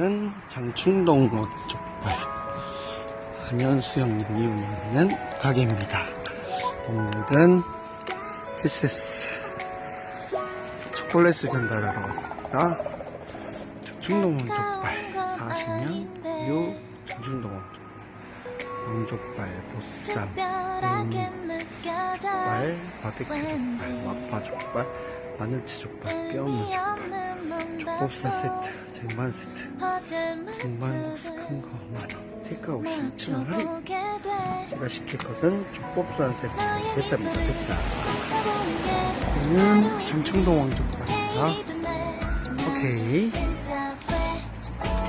여기는 장충동 원족발 한현수 형님이 운영하는 가게입니다. 오늘은 키세스 초콜릿을 전달하러 왔습니다. 장충동 원족발 40년 유 장충동 원족발 보쌈 음, 족발 바베큐 족발 마파 족발 마늘치 족발 뼈 없는 족발 족봅살 세트 쟁반 세트 쟁반 국수 큰거 만원 테이크아웃 7,000원 할인 제가 시킬 것은 족봅살 세트. 대짜입니다. 대짜. 이는 장충동 왕족발입니다. 오케이.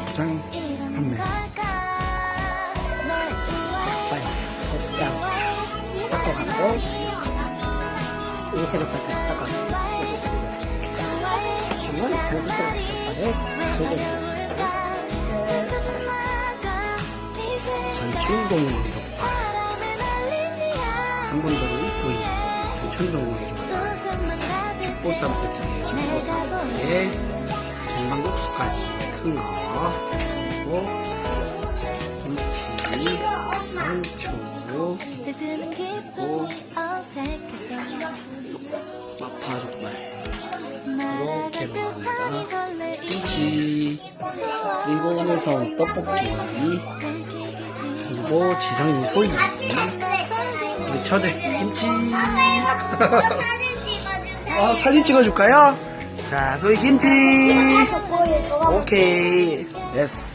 주장 판매 빨리 고추장 섞어갖고. 일체족발까지 섞어 갖고 그러면 전수족발을 즐겨주겠습니다 장충동 왕족발 한번더 이쁘이 장충동 왕족발 족보쌈 세트 족보쌈 세트에 쟁반국수까지 큰거. 그리고 김치 상추. 그리고 이렇게 나옵니다 김치 오늘성 떡볶이 그리고 지성이 소이 우리 처제 김치 아 사진 찍어줄까요? 자 소이 김치. 오케이. 됐어